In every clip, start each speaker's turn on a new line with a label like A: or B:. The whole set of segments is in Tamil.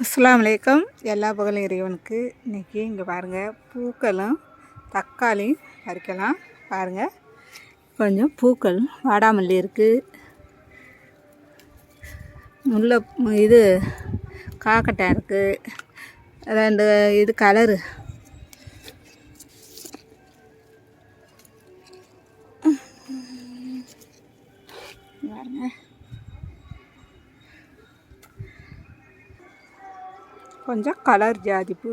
A: அஸ்லாம் வலைக்கம் எல்லா புகழும் இறைவனுக்கு. இன்றைக்கி இங்கே பாருங்கள் பூக்களும் தக்காளி பறிக்கலாம். பாருங்கள் கொஞ்சம் பூக்கள் வாடாமல்லி இருக்குது முல்லை இது காக்கட்டை இருக்குது ரெண்டு இது கலரு. பாருங்கள் கொஞ்சம் கலர் ஜாதிப்பு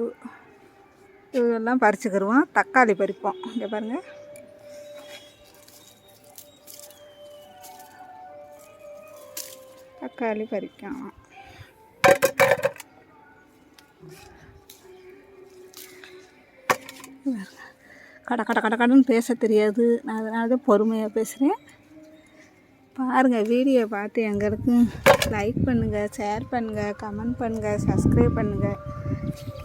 A: இதெல்லாம் பறிச்சுக்கிடுவோம் தக்காளி பறிப்போம். இங்கே பாருங்கள் தக்காளி பறிக்கும் கட கட கட கடன்னு பேச தெரியாது. நான் அதனால தான் பொறுமையாக பேசுகிறேன் பாருங்கள் வீடியோ பார்த்து எங்களுக்கும் லைக் பண்ணுங்கள் ஷேர் பண்ணுங்கள் கமெண்ட் பண்ணுங்கள் சப்ஸ்கிரைப் பண்ணுங்கள்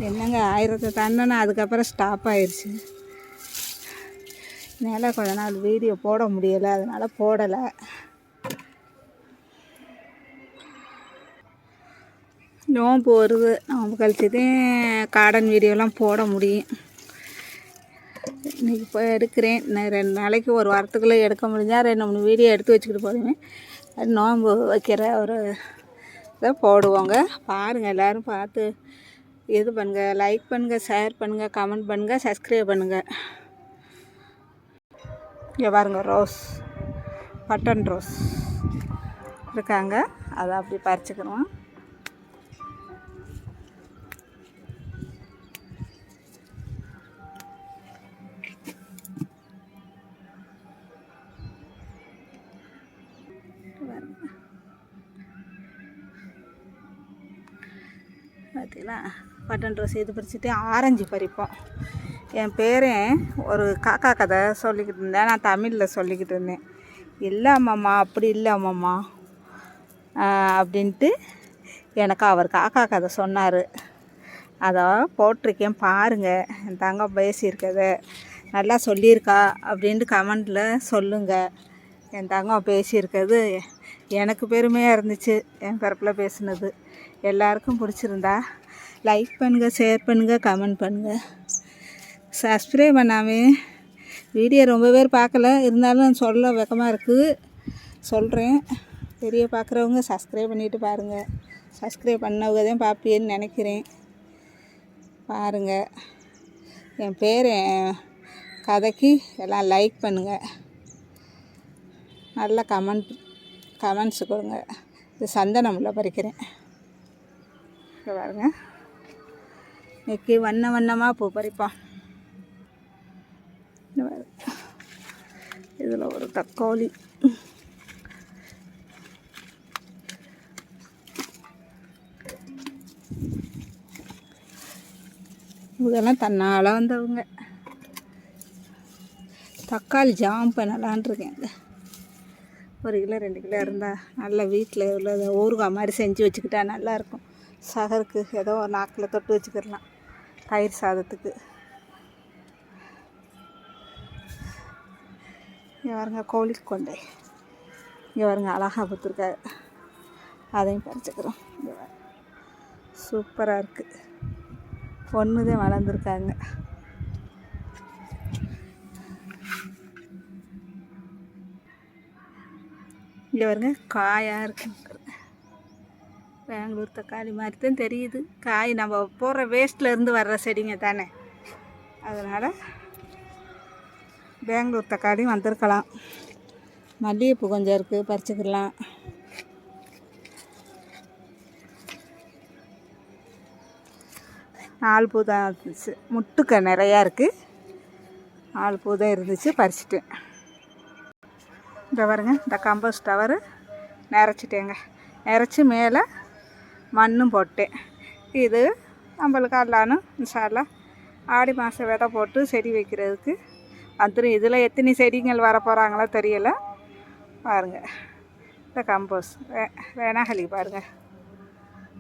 A: என்னங்க ஆயிரத்தை தாண்டனா அதுக்கப்புறம் ஸ்டாப் ஆயிடுச்சு மேலே கொஞ்ச நாள் வீடியோ போட முடியலை அதனால் போடலை. நோம்பு வருது. நோம்பு கழிச்சு தான் கார்டன் வீடியோலாம் போட முடியும். இன்றைக்கி இப்போ எடுக்கிறேன். நான் ரெண்டு நாளைக்கு ஒரு வாரத்துக்குள்ளே எடுக்க முடிஞ்சால் ரெண்டு மூணு வீடியோ எடுத்து வச்சுக்கிட்டு போடுவேன் அது நோம்பு வைக்கிற ஒரு இதை போடுவோங்க. பாருங்கள் எல்லோரும் பார்த்து இது பண்ணுங்கள் லைக் பண்ணுங்கள் ஷேர் பண்ணுங்கள் கமெண்ட் பண்ணுங்கள் சப்ஸ்கிரைப் பண்ணுங்கள் இங்கே பாருங்கள் ரோஸ் பட்டன் ரோஸ் இருக்காங்க. அதை அப்படி பறிச்சுக்கிறோம் பார்த்தீங்களா? பட்டன் ரோஸ் இது பறிச்சுட்டு ஆரஞ்சு பறிப்போம். என் பேரன் ஒரு காக்கா கதை சொல்லிக்கிட்டு இருந்தேன். நான் தமிழில் சொல்லிக்கிட்டு இருந்தேன். இல்லை அம்மாம்மா அப்படி இல்லை அம்மாம்மா. அப்படின்ட்டு எனக்கு அவர் காக்கா கதை சொன்னார். அதை போட்டிருக்கேன் பாருங்கள் என் தங்க பேசியிருக்கத. நல்லா சொல்லியிருக்கா. அப்படின்ட்டு கமெண்டில் சொல்லுங்கள் என் தங்கம் பேசியிருக்கிறது எனக்கு பெருமையாக இருந்துச்சு. என் பிறப்பில் பேசுனது. எல்லாருக்கும் பிடிச்சிருந்தா லைக் பண்ணுங்கள் ஷேர் பண்ணுங்கள் கமெண்ட் பண்ணுங்கள் சப்ஸ்கிரைப் பண்ணாமே. வீடியோ ரொம்ப பேர் பார்க்கல. இருந்தாலும் சொல்ல வெக்கமாக இருக்குது சொல்கிறேன் பெரிய பார்க்குறவங்க சப்ஸ்கிரைப் பண்ணிவிட்டு பாருங்கள் சப்ஸ்கிரைப் பண்ணவங்க தான் பார்ப்பேன்னு நினைக்கிறேன். பாருங்கள் என் பேர் என் கதைக்கு எல்லாம் லைக் பண்ணுங்கள் நல்ல கமெண்ட் கமெண்ட்ஸ் கொடுங்க. இது சந்தனமில் பறிக்கிறேன். பாருங்கள் இன்னைக்கு வண்ண வண்ணமாக பூ பறிப்போம். இந்த இதில் ஒரு தக்காளி. இதெல்லாம் தன்னால் வந்தவங்க. தக்காளி ஜாம் பண்ணலான்ருக்கேன் ஒரு கிலோ ரெண்டு கிலோ இருந்தால் நல்லா வீட்டில் உள்ளதை ஊறுகாய் மாதிரி செஞ்சு வச்சுக்கிட்டா நல்லாயிருக்கும் சகருக்கு ஏதோ ஒரு நாக்கில் தொட்டு வச்சுக்கிடலாம். தயிர் சாதத்துக்கு. இங்கே வருங்க கோழி கொண்டை. இங்கே வருங்க அழகாக பார்த்துருக்காரு அதையும் பறிச்சுக்கிறோம். இங்கே சூப்பராக இருக்குது பொண்ணுதே தான் வளர்ந்துருக்காங்க. இங்கே வருங்க காயாக இருக்குது பெங்களூர் தக்காளி மாதிரி தான் தெரியுது. காய் நம்ம போடுற வேஸ்ட்டில் இருந்து வர்ற செடிங்க தானே. அதனால் பெங்களூர் தக்காளி வந்திருக்கலாம். மல்லிகைப்பூ கொஞ்சம் இருக்குது பறிச்சுக்கலாம் நாலு பூ தான் இருந்துச்சு. முட்டுக்க நிறையா இருக்குது நாலு பூ தான் இருந்துச்சு பறிச்சிட்டேன். இந்த பாருங்க இந்த கம்போஸ்ட் டவரு நிறச்சிட்டேங்க. நிறச்சி மேலே மண்ணும் போட்டேன் இது நம்மளுக்கு அல்லான்னு இன்ஷால்லா ஆடி மாதம் விதை போட்டு செடி வைக்கிறதுக்கு வந்துடும் இதில் எத்தனை செடிகள் வர போகிறாங்களோ தெரியலை பாருங்கள் இந்த கம்போஸ் வே வேணாகலி பாருங்கள்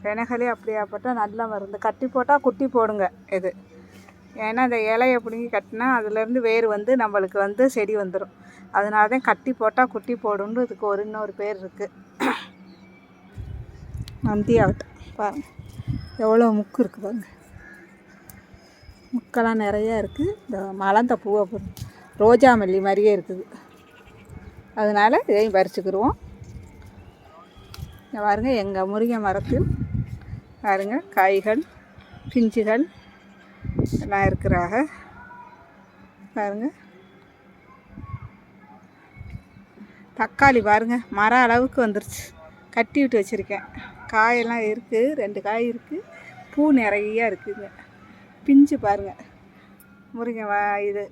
A: வேணாகலி அப்படியாப்பட்டால் நல்ல மருந்து கட்டி போட்டால் குட்டி போடுங்க இது ஏன்னா இந்த இலையை பிடுங்கி கட்டினா அதுலேருந்து வேர் வந்து நம்மளுக்கு வந்து செடி வந்துடும் அதனால தான் கட்டி போட்டால் குட்டி போடுன்னு இதுக்கு ஒரு இன்னொரு பேர் இருக்குது நந்தியாவட்டம் பாருங்கள் எவ்வளோ முக்கு இருக்குது பாருங்க. முக்கெல்லாம் நிறையா இருக்குது இந்த மலர்ந்த பூவை ரோஜா மல்லி மாதிரியே இருக்குது. அதனால் இதையும் பறிச்சுக்கிடுவோம் பாருங்கள் பாருங்க எங்கள் முருங்கை மரத்தில் பாருங்க காய்கள் பிஞ்சுகள் எல்லாம் இருக்கிறாங்க பாருங்க. தக்காளி பாருங்கள் மர அளவுக்கு வந்துருச்சு. கட்டி விட்டு வச்சுருக்கேன். காயெல்லாம் இருக்குது ரெண்டு காய் இருக்குது பூ நிறையா இருக்குதுங்க பிஞ்சு பாருங்கள் முருங்கை வா இது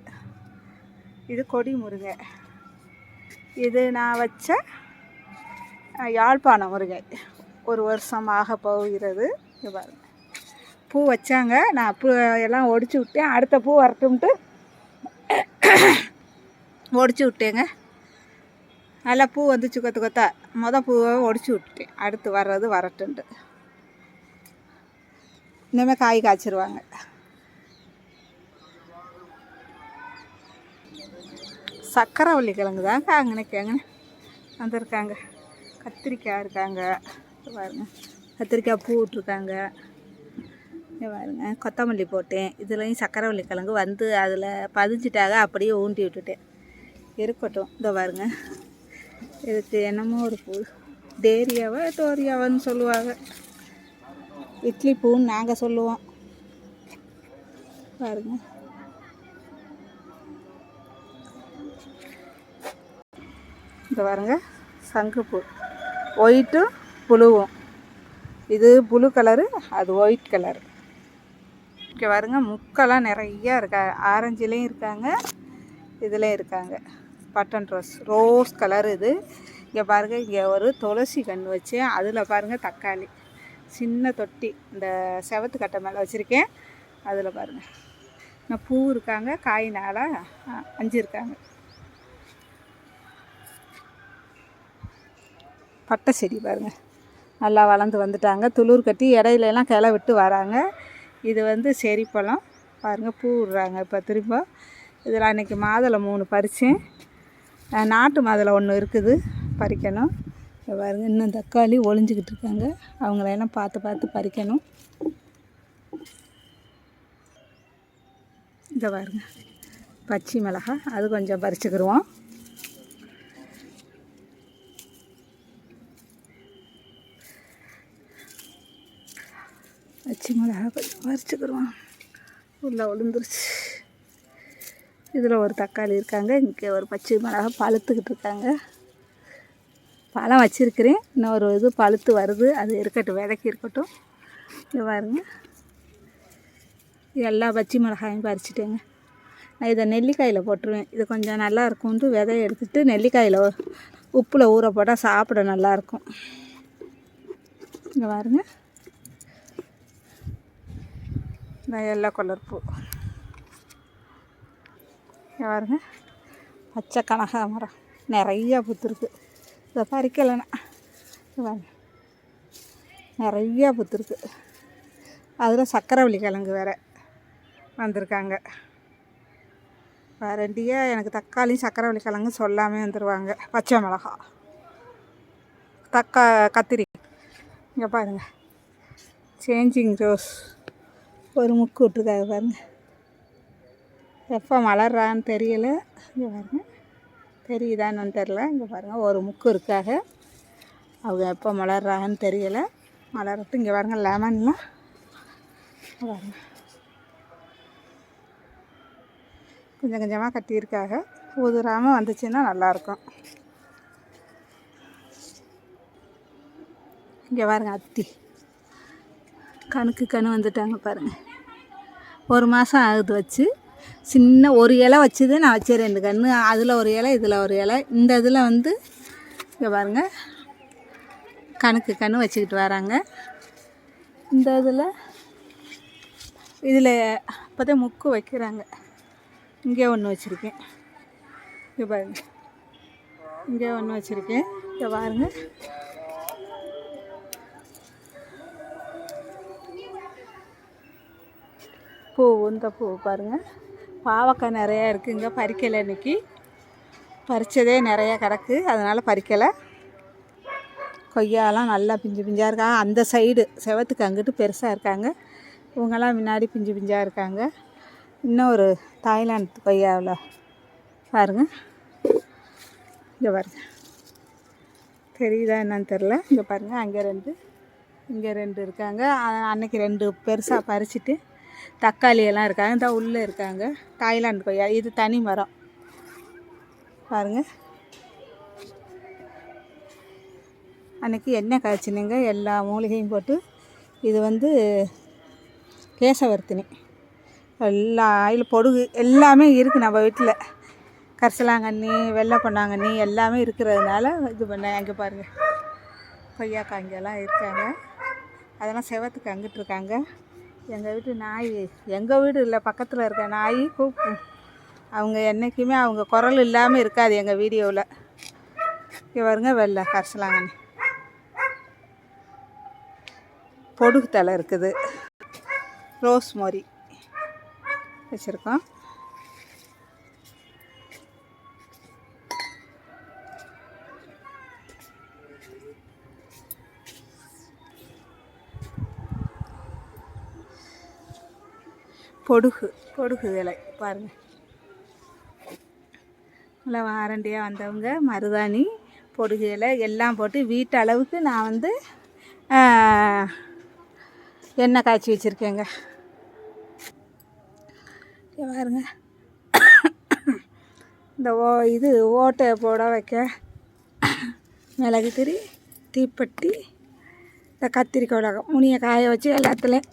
A: இது கொடி முருங்கை. இது நான் வச்ச யாழ்ப்பாணம் முருங்கை. ஒரு வருஷம் ஆக போகிறது. பாருங்கள் பூ வச்சாங்க. நான் பூ எல்லாம் ஒடிச்சு விட்டேன். அடுத்த பூ வரட்டும்ட்டு ஒடிச்சு விட்டேங்க. நல்லா பூ வந்துச்சு கொத்து கொத்தா. மொதல் பூவை ஒடிச்சு விட்டுட்டேன். அடுத்து வர்றது வரட்டுன்ட்டு இனிமேல் காய் காய்ச்சிருவாங்க. சக்கரவள்ளி கிழங்கு தாங்க அங்கனே கேங்கண்ணே வந்திருக்காங்க. கத்திரிக்காய் இருக்காங்க. பாருங்க. கத்திரிக்காய் பூ விட்ருக்காங்க இங்க பாருங்க. கொத்தமல்லி போட்டேன். இதுலேயும் சக்கரவள்ளி கிழங்கு வந்து அதில் பதிஞ்சிட்டாக அப்படியே ஊண்டி விட்டுட்டேன். இருக்கட்டும். இந்த பாருங்க. இதுக்கு என்னமோ ஒரு பூ. டேரியாவா தோரியாவான்னு சொல்லுவாங்க. இட்லி பூன்னு நாங்கள் சொல்லுவோம். பாருங்க. இந்த பாருங்க. சங்குப்பூ. ஒயிட்டும் புழுவும். இது புழு கலரு அது ஒயிட் கலரு இங்கே பாருங்க முக்கெல்லாம் நிறையா இருக்கா. ஆரஞ்சுலேயும் இருக்காங்க. இதுலேயும் இருக்காங்க. பட்டன் ரோஸ் ரோஸ் கலர் இது. இங்கே பாருங்க இங்கே ஒரு துளசி கன்று வச்சு அதில் பாருங்கள் தக்காளி. சின்ன தொட்டி இந்த செவத்து கட்டை மேலே வச்சுருக்கேன். அதில் பாருங்கள் இன்னும் பூ இருக்காங்க காய் நாளா அஞ்சு இருக்காங்க. பட்டை செடி பாருங்கள் நல்லா வளர்ந்து வந்துட்டாங்க. துளிர் கட்டி இடையிலலாம் கிளை விட்டு வராங்க. இது வந்து செரிப்பழம். பாருங்கள் பூ விடுறாங்க இப்போ திரும்ப. இதில் அன்றைக்கி மாதுளை மூணு பறித்தேன் நாட்டு மாதுளை ஒன்று இருக்குது. பறிக்கணும். பாருங்கள் பாருங்க இன்னும் தக்காளி ஒளிஞ்சிக்கிட்டு இருக்காங்க. அவங்களெல்லாம் பார்த்து பார்த்து பறிக்கணும். இதை பாருங்க பச்சை மிளகா அது கொஞ்சம் பறிச்சுக்கிடுவோம் பச்சை மிளகா கொஞ்சம் பறிச்சுக்கிடுவோம் உள்ளே விழுந்துருச்சு. இதில் ஒரு தக்காளி இருக்காங்க. இங்கே ஒரு பச்சை மிளகா பழுத்துக்கிட்டு இருக்காங்க. பழம் வச்சுருக்கிறேன். இன்னும் ஒரு இது பழுத்து வருது. அது இருக்கட்டும் விதைக்கு இருக்கட்டும். இங்கே பாருங்க. எல்லா பச்சை மிளகாயும் பறிச்சிட்டேங்க. நான் இதை நெல்லிக்காயில் போட்டுருவேன். இது கொஞ்சம் நல்லா இருக்கும்னு விதைய எடுத்துட்டு நெல்லிக்காயில் உப்பில் ஊற போட்டால் சாப்பிட நல்லாயிருக்கும் இங்கே பாருங்க. நான் எல்லா கலர் பூ பாருங்க. பச்சை கனகாமரம் நிறையா பூத்துருக்கு. இதை பறிக்கலைன்னா. பாருங்க. நிறையா பூத்துருக்கு. அதில் சக்கரவள்ளி கிழங்கு வேற வந்திருக்காங்க. ரெண்டியாக எனக்கு தக்காளியும் சக்கரவள்ளி கிழங்கு சொல்லாமே வந்துடுவாங்க பச்சை மிளகா. தக்கா கத்திரி. இங்கே பாருங்கள் சேஞ்சிங் ரோஸ் ஒரு முக்கு விட்டுருக்காது பாருங்கள் எப்போ மலர்றான்னு தெரியல. இங்கே பாருங்கள் தெரியுதான்னு தெரில இங்கே பாருங்கள் ஒரு முக்கு இருக்காக. அவங்க எப்போ மலர்றாங்கன்னு தெரியல. மலர்ட்டு இங்கே பாருங்க. லெமன்லாம் பாருங்க. கொஞ்சம் கொஞ்சமாக கட்டியிருக்காங்க உதுராமல் வந்துச்சுன்னா நல்லாயிருக்கும். இங்கே பாருங்க அத்தி. கணுக்கு கணு வந்துட்டாங்க பாருங்கள் ஒரு மாதம் ஆகுது வச்சு. சின்ன ஒரு இலை வச்சது நான் வச்சேன் ரெண்டு கன்று. அதில் ஒரு இலை இதில் ஒரு இலை. இந்த இதில் வந்து இங்கே பாருங்கள் கணக்கு கன்று வச்சுக்கிட்டு வராங்க. இந்த இதில் இதில் அப்போதான் முக்கு வைக்கிறாங்க. இங்கே ஒன்று வச்சுருக்கேன். இங்கே பாருங்க. இங்கே ஒன்று வச்சுருக்கேன். இங்கே பாருங்க. பூ இந்த பூ பாருங்கள் பாவக்காய் நிறையா இருக்குங்க பறிக்கலை இன்னைக்கு. பறித்ததே நிறையா கிடக்கு அதனால் பறிக்கலை. கொய்யாலாம் நல்லா பிஞ்சு பிஞ்சாக இருக்காங்க அந்த சைடு செவத்துக்கு அங்கிட்டு பெருசாக இருக்காங்க. இவங்கெல்லாம் முன்னாடி பிஞ்சு பிஞ்சாக இருக்காங்க. இன்னும் ஒரு தாய்லாந்து கொய்யாவில் பாருங்க. இங்கே பாருங்க. தெரியுதா என்னன்னு தெரில இங்கே பாருங்கள் அங்கே ரெண்டு இங்கே ரெண்டு இருக்காங்க. அன்னைக்கு ரெண்டு பெருசாக பறிச்சிட்டு தக்காளி எல்லாம் இருக்காங்க இந்த உள்ளே இருக்காங்க. தாய்லாந்து கொய்யா. இது தனி மரம். பாருங்கள் அன்னைக்கு எண்ணெய் காய்ச்சினுங்க. எல்லா மூலிகையும் போட்டு. இது வந்து கேசவர்த்தினி. எல்லா ஆயில் பொடுகு எல்லாமே இருக்குது நம்ம வீட்டில் கரிசலாங்கண்ணி வெள்ளை பொன்னாங்கண்ணி எல்லாமே இருக்கிறதுனால இது பண்ண அங்கே பாருங்கள் கொய்யாக்காய் இங்கெல்லாம் இருக்காங்க. அதெல்லாம் செவத்துக்கு அங்கிட்டு இருக்காங்க. எங்கள் வீட்டு நாய் எங்கள் வீடு இல்லை பக்கத்தில் இருக்க நாய் கூப்பிடும் அவங்க என்றைக்குமே அவங்க குரல் இல்லாமல் இருக்காது எங்கள் வீடியோவில் இங்கே வருங்க வெள்ளை கரைச்சலாங்கண்ணி பொடுகு தலை இருக்குது. ரோஸ் மொரி வச்சுருக்கோம். பொடுகு பொடுகு இலை பாருங்கள் நல்லா வாரண்டியாக வந்தவங்க மருதாணி பொடுகு இலை எல்லாம் போட்டு வீட்டு அளவுக்கு நான் வந்து எண்ணெய் காய்ச்சி வச்சுருக்கேங்க. பாருங்க. இந்த ஓ இது ஓட்டை போட வைக்க மிளகு திரி தீப்பெட்டி இந்த கத்திரிக்காய் உலகம் முனியை காய வச்சு எல்லாத்துலேயும்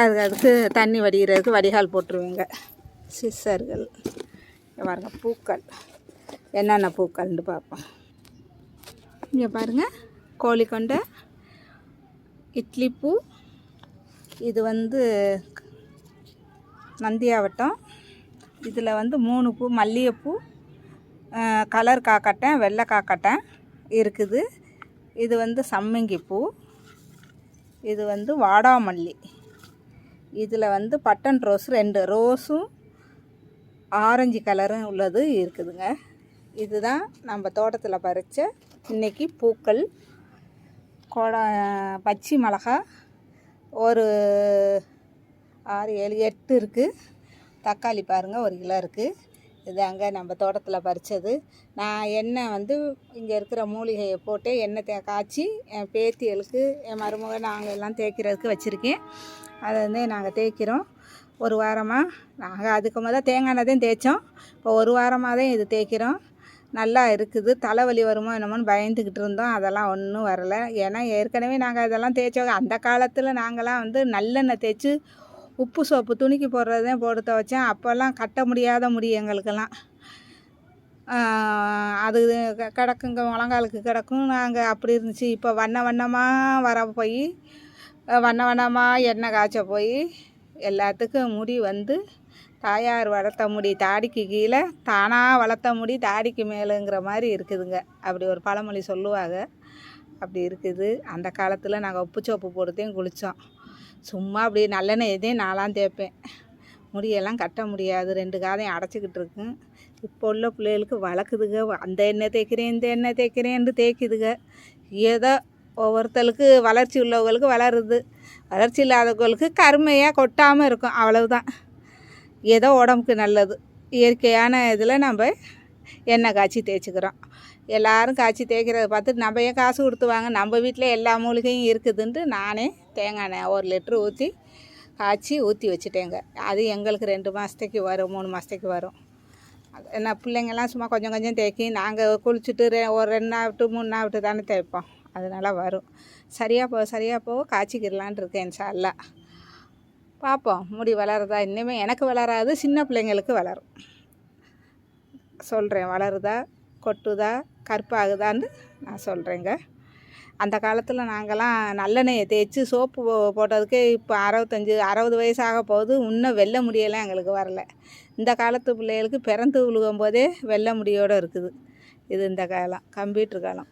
A: அதுக்கு அதுக்கு தண்ணி வடிகிறதுக்கு வடிகால் போட்டுருவேங்க. சிஸ்ஸர்கள் இங்க பாருங்க பூக்கள். என்னென்ன பூக்கள்னு பார்ப்போம். இங்கே பாருங்கள் கோழி கொண்டை இட்லி பூ. இது வந்து நந்தியாவட்டம். இதில் வந்து மூணு பூ மல்லிகைப்பூ கலர் காக்கட்டேன் வெள்ளை காக்கட்டேன் இருக்குது. இது வந்து சம்மங்கி பூ. இது வந்து வாடாமல்லி. இதில் வந்து பட்டன் ரோஸ் ரெண்டு. ரோஸும் ஆரஞ்சு கலரும் உள்ளது இருக்குதுங்க. இதுதான் நம்ம தோட்டத்தில் பறித்த இன்றைக்கி பூக்கள். கொட பச்சை மிளகா ஒரு ஆறு ஏழு எட்டு இருக்குது தக்காளி பாருங்கள் ஒரு கிலோ இருக்குது இது அங்கே நம்ம தோட்டத்தில் பறித்தது நான் எண்ணெய் வந்து இங்கே இருக்கிற மூலிகையை போட்டு எண்ணெய் தே காய்ச்சி என் பேத்திகளுக்கு என் மருமக நாங்கள் எல்லாம் தேய்க்கிறதுக்கு வச்சுருக்கேன். அதை வந்து நாங்கள் தேய்க்கிறோம். ஒரு வாரமாக நாங்கள் அதுக்கு முதல் தேங்காய் தான் தேய்ச்சோம். இப்போ ஒரு வாரமாக தான் இது தேய்க்கிறோம். நல்லா இருக்குது. தலைவலி வருமோ என்னமோன்னு பயந்துக்கிட்டு இருந்தோம். அதெல்லாம் ஒன்றும் வரலை. ஏன்னா ஏற்கனவே நாங்கள் இதெல்லாம் தேய்ச்சோம். அந்த காலத்தில் நாங்களாம் வந்து நல்லெண்ணெய் தேய்ச்சி உப்பு சோப்பு துணிக்கு போடுறது தான் போட்டு துவைச்சேன். அப்போல்லாம் கட்ட முடியாத முடி எங்களுக்கெல்லாம். அது கிடக்குங்க முழங்காலுக்கு கிடக்கும். நாங்கள் அப்படி இருந்துச்சு. இப்போ வண்ண வண்ணமாக வர போய் வண்ண வண்ணமாக எண்ணெய் காய்ச்ச போய் எல்லாத்துக்கும் முடி வந்து தாயார் வளர்த்த முடி தாடிக்கு கீழே தானாக வளர்த்த முடி தாடிக்கு மேலேங்கிற மாதிரி இருக்குதுங்க. அப்படி ஒரு பழமொழி சொல்லுவாங்க. அப்படி இருக்குது. அந்த காலத்தில் நாங்கள் உப்பு சோப்பு போட்டுதான் குளித்தோம் சும்மா அப்படி நல்லெண்ணெய் எதையும் நான்லாம் தேய்ப்பேன். முடியெல்லாம் கட்ட முடியாது. ரெண்டு காதையும் அடைச்சிக்கிட்டு இருக்கும் இப்போ உள்ள பிள்ளைகளுக்கு வளர்க்குதுங்க அந்த எண்ணெய் தேய்க்கிறேன் இந்த எண்ணெய் தேய்க்கிறேன்ட்டு தேய்க்குதுங்க ஏதோ ஒவ்வொருத்தருக்கு வளர்ச்சி உள்ளவங்களுக்கு வளருது. வளர்ச்சி இல்லாதவங்களுக்கு கருமையாக கொட்டாமல் இருக்கும். அவ்வளவுதான். ஏதோ உடம்புக்கு நல்லது. இயற்கையான இதில் நம்ம எண்ணெய் காய்ச்சி தேய்ச்சிக்கிறோம். எல்லாரும் காய்ச்சி தேய்க்கிறத பார்த்து நம்ம ஏன் காசு கொடுத்து வாங்க? நம்ம வீட்டில் எல்லா மூலிகையும் இருக்குதுன்ட்டு நானே தேங்காய் எண்ணெய் ஒரு லிட்ரு ஊற்றி காய்ச்சி ஊற்றி வச்சுட்டேங்க. அது எங்களுக்கு ரெண்டு மாதத்துக்கு வரும் மூணு மாதத்துக்கு வரும். அது என்ன பிள்ளைங்கள்லாம் சும்மா கொஞ்சம் கொஞ்சம் தேய்க்கி நாங்கள் குளிச்சுட்டு ரெ ஒரு ரெண்டு நாள் விட்டு மூணு நாள் விட்டு தானே தேய்ப்போம். அதனால வரும். சரியாக போ சரியாக போக காய்ச்சிக்கிடலான் இருக்கேன் இன்ஷால்லா பார்ப்போம் முடி வளருதா? இன்னுமே எனக்கு வளராது சின்ன பிள்ளைங்களுக்கு வளரும். சொல்கிறேன் வளருதா கொட்டுதா கருப்பாகுதான்னு நான் சொல்கிறேங்க அந்த காலத்தில் நாங்கள்லாம் நல்லெண்ணெயை தேய்ச்சி சோப்பு போட்டதுக்கே இப்போ அறுபத்தஞ்சி அறுபது வயசு ஆக போகுது. இன்னும் வெள்ளை முடியெல்லாம் எங்களுக்கு வரல. இந்த காலத்து பிள்ளைகளுக்கு பிறந்து விழுகும் போதே வெள்ளை முடியோடு இருக்குது. இது இந்த காலம் கம்ப்யூட்டர் காலம்.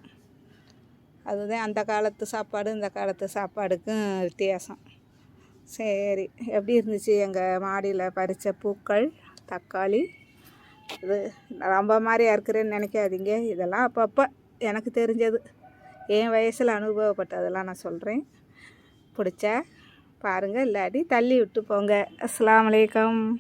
A: அதுதான் அந்த காலத்து சாப்பாடு இந்த காலத்து சாப்பாடுக்கும் வித்தியாசம். சரி எப்படி இருந்துச்சு எங்கள் மாடியில் பறித்த பூக்கள் தக்காளி? இது ரொம்ப மாதிரியா இருக்கிறேன்னு நினைக்காதீங்க. இதெல்லாம் அப்பப்போ எனக்கு தெரிஞ்சது. என் வயசில் அனுபவப்பட்டதெல்லாம் நான் சொல்கிறேன். பிடிச்சா பாருங்கள் இல்லாட்டி தள்ளி விட்டு போங்க. அஸ்லாம் வலைக்கம்